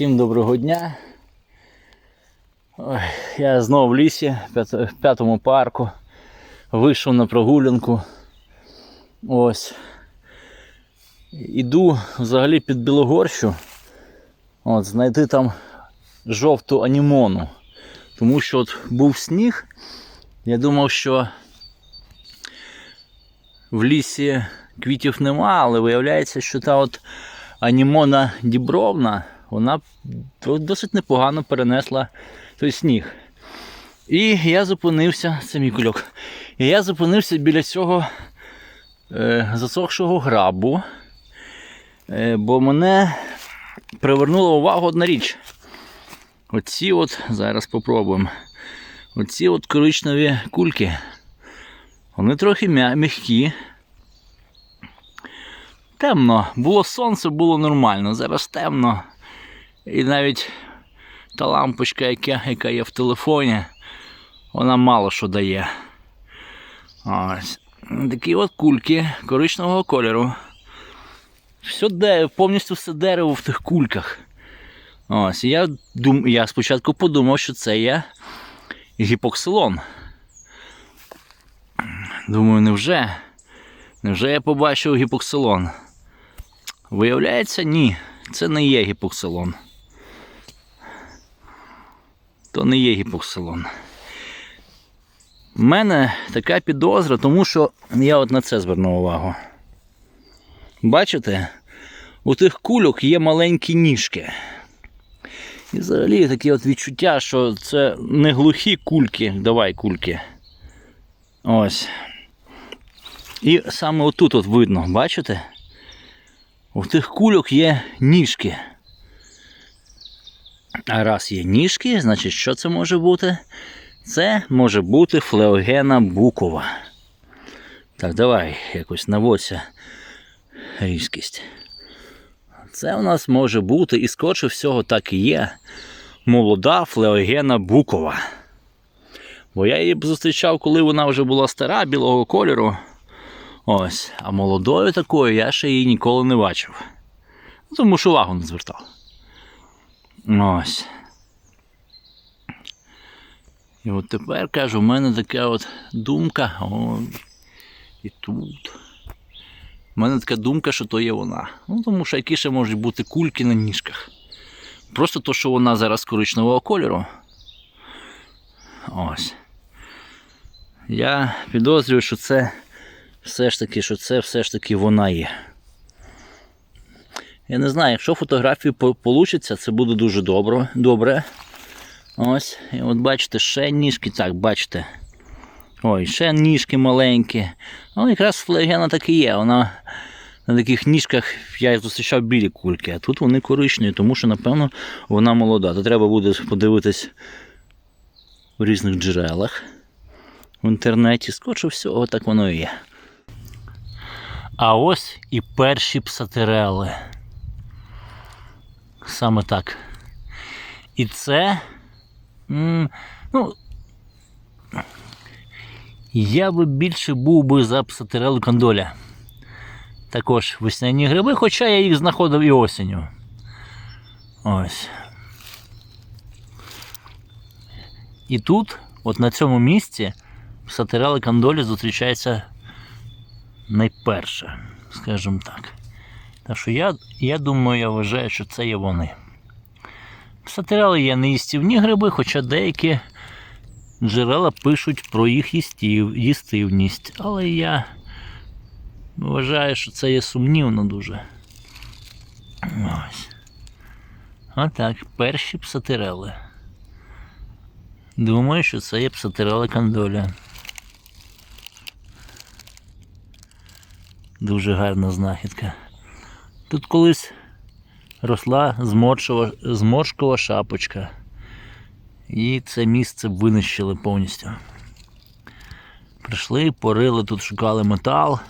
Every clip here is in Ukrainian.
Всім доброго дня. Ой, я знову в лісі, в п'ятому парку. Вийшов на прогулянку. Ось. Іду взагалі під Білогорщу. От, знайти там жовту анімону. Тому що от був сніг. Я думав, що в лісі квітів нема, але виявляється, що та от Анімона Дібровна, вона досить непогано перенесла той сніг. І я зупинився, це мій кульок. І я зупинився біля цього е, засохшого грабу, е, бо мене привернула увагу одна річ. Оці от, зараз попробуємо. Оці от коричневі кульки. Вони трохи м'я- м'які. Темно. Було сонце, було нормально. Зараз темно. І навіть та лампочка, яка, яка є в телефоні, вона мало що дає. Ось. Такі от кульки коричневого кольору. Все де, повністю все дерево в тих кульках. Ось. Я, дум, я спочатку подумав, що це є гіпоксилон. Думаю, невже? Невже я побачив гіпоксилон? Виявляється, ні, це не є гіпоксилон. То не є гіпоксилон. У мене така підозра, тому що я от на це звернув увагу. Бачите? У тих кульок є маленькі ніжки. І взагалі таке от відчуття, що це не глухі кульки. Давай кульки. Ось. І саме отут от видно, бачите? У тих кульок є ніжки. А раз є ніжки, значить що це може бути? Це може бути флеогена букова. Так, давай якось наводься різкість. Це у нас може бути, і скорше всього так і є. Молода флеогена букова. Бо я її б зустрічав, коли вона вже була стара, білого кольору. Ось, а молодою такою я ще її ніколи не бачив. Тому що увагу не звертав. Ось. І от тепер кажу, в мене така от думка. О, і тут. У мене така думка, що то є вона. Ну, тому що які ще можуть бути кульки на ніжках. Просто то, що вона зараз коричневого кольору. Ось. Я підозрюю, що це все ж таки, що це все ж таки вона є. Я не знаю, якщо фотографії вийде, це буде дуже добре. добре. Ось, і от бачите, ще ніжки, так, бачите. Ой, ще ніжки маленькі. Ну, якраз флегена так і є. Вона на таких ніжках я зустрічав білі кульки, а тут вони коричневі, тому що, напевно, вона молода. То треба буде подивитись в різних джерелах в інтернеті. Скорше всього, так воно і є. А ось і перші псатерели. Саме так. І це. ну, я би більше був би за псатерели кондоля. Також весняні гриби, хоча я їх знаходив і осінню. Ось. І тут, от на цьому місці, псатерели кондолі зустрічаються найперше, скажімо так. Так що я, я думаю, я вважаю, що це є вони. Псатерели є неїстівні гриби, хоча деякі джерела пишуть про їх їстів, їстивність. Але я вважаю, що це є сумнівно дуже. Ось. Отак, перші псатерели. Думаю, що це є псатерели кандоля. Дуже гарна знахідка. Тут колись росла зморшкова шапочка. І це місце винищили повністю. Прийшли, порили, тут шукали метал.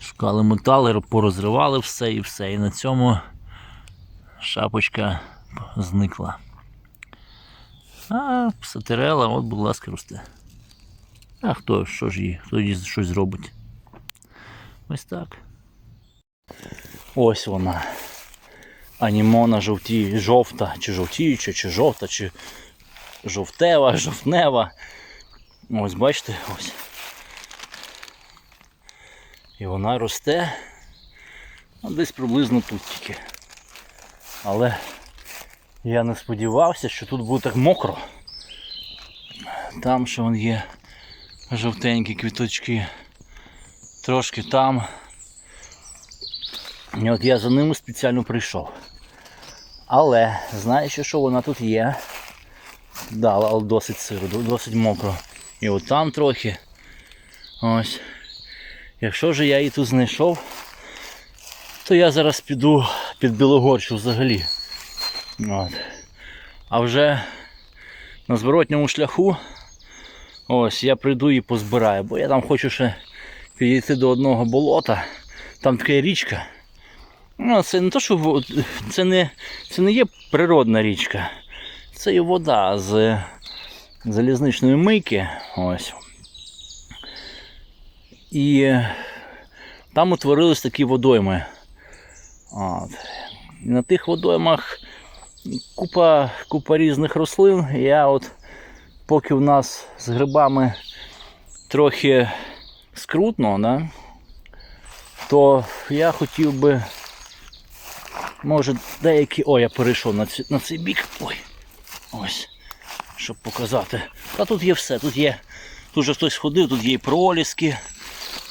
Шукали метал, порозривали все і все. І на цьому шапочка зникла. А псатерела, от, будь ласка, росте. А хто що ж її? Хто їй щось зробить? Ось так. Ось вона. анімона жовті, жовта, чи жовтіюча, чи жовта, чи жовтева, жовтнева. Ось бачите, ось. І вона росте ну, десь приблизно тут тільки. Але я не сподівався, що тут буде так мокро. Там ще вон є жовтенькі квіточки. Трошки там. І от я за ними спеціально прийшов. Але знаючи, що вона тут є. Да, але досить сиро, досить мокро. І от там трохи. Ось. Якщо ж я її тут знайшов, то я зараз піду під Білогорщу взагалі. От. А вже на зворотньому шляху ось я прийду і позбираю, бо я там хочу ще підійти до одного болота. Там така річка. Ну, це не то, що це не, це не є природна річка. Це є вода з залізничної мийки. Ось. І там утворились такі водойми. От. І на тих водоймах купа, купа різних рослин. Я от поки в нас з грибами трохи скрутно, да, то я хотів би, може, деякі. О, я перейшов на, ці, на цей бік. Ой. Ось. Щоб показати. Та тут є все. Тут є. Тут же хтось ходив, тут є і проліски.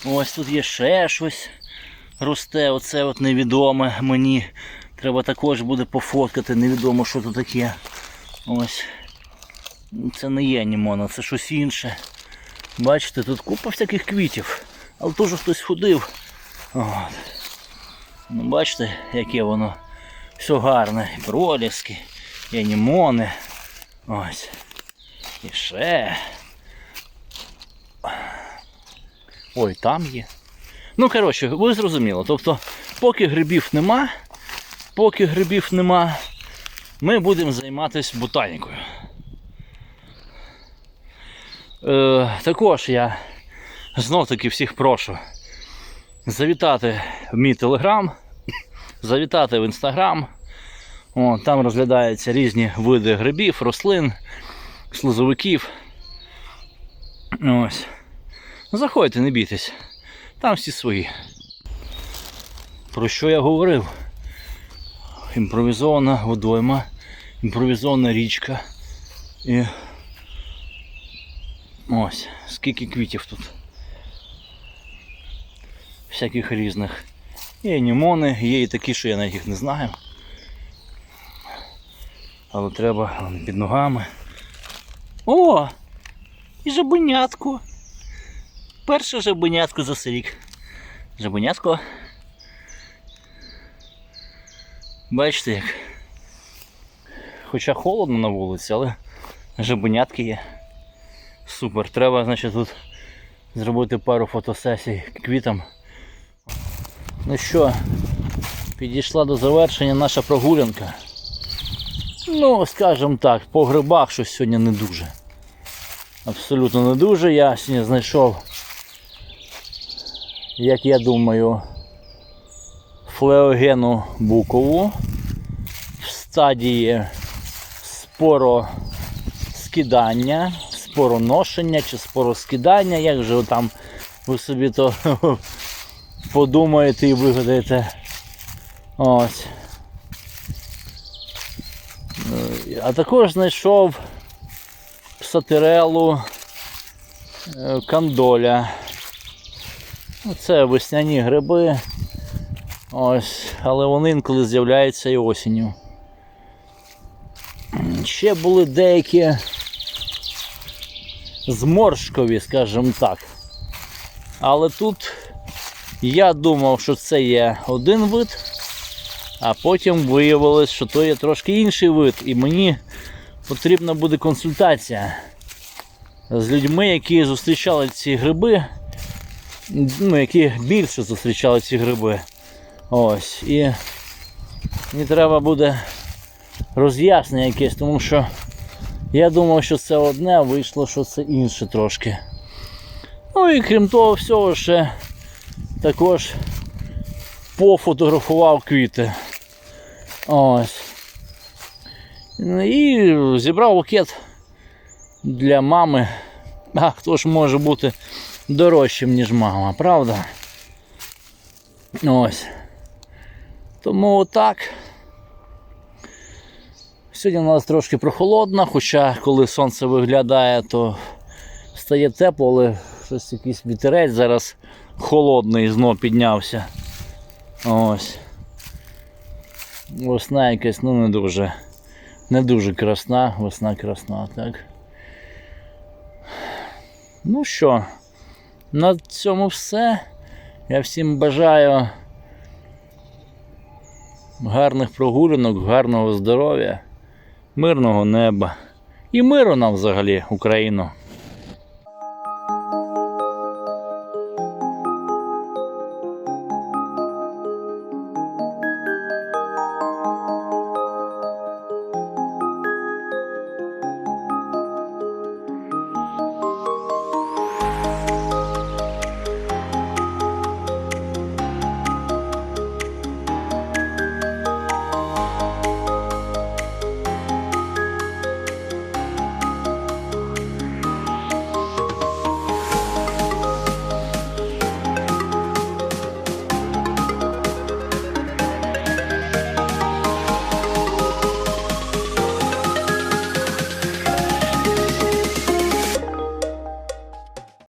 Ось тут є ще щось. Росте, оце от невідоме мені. Треба також буде пофоткати, невідомо, що тут таке. Ось. Це не є анімона, це щось інше. Бачите, тут купа всяких квітів. Але теж хтось ходив. От. Ну, бачите, яке воно все гарне. Проліски, і анімони. Ось. І ще. Ой, там є. Ну, коротше, ви зрозуміли. Тобто, поки грибів нема, поки грибів нема, ми будемо займатися ботанікою. Е, також я знов таки всіх прошу завітати в мій телеграм, завітати в інстаграм. Там розглядаються різні види грибів, рослин, слизовиків. Ось. Заходьте, не бійтесь. Там всі свої. Про що я говорив? Імпровізована водойма, імпровізована річка. І ось, скільки квітів тут. Всяких різних. Є анімони, є і такі, що я навіть їх не знаю. Але треба під ногами. О! І жабенятко. Перше жабенятко за рік. Жабенятко. Бачите як. Хоча холодно на вулиці, але жабенятки є. Супер. Треба, значить, тут зробити пару фотосесій квітам. Ну що, підійшла до завершення наша прогулянка. Ну, скажімо так, по грибах щось сьогодні не дуже. Абсолютно не дуже. Я сьогодні знайшов, як я думаю, флеогену букову в стадії спороскидання, спороношення чи спороскидання, як же там ви собі то подумаєте і вигадаєте. Ось. Е, А також знайшов сатирелу е, кандоля. Ну, Це весняні гриби. Ось, але вони інколи з'являються і осінню. Ще були деякі зморшкові, скажімо так. Але тут я думав, що це є один вид, а потім виявилось, що то є трошки інший вид, і мені потрібна буде консультація з людьми, які зустрічали ці гриби, ну, які більше зустрічали ці гриби. Ось. І мені треба буде роз'яснення якесь, тому що я думав, що це одне, а вийшло, що це інше трошки. Ну і крім того всього, ще також пофотографував квіти. Ось. Ну, І зібрав букет для мами. А хто ж може бути дорожчим, ніж мама, правда? Ось. Тому отак. Сьогодні у нас трошки прохолодно, хоча коли сонце виглядає, то стає тепло, але щось якийсь вітерець зараз холодний знов піднявся. Ось. Весна якась, ну не дуже. Не дуже красна, весна красна, так. Ну що, на цьому все. Я всім бажаю гарних прогулянок, гарного здоров'я, мирного неба і миру нам взагалі, Україну.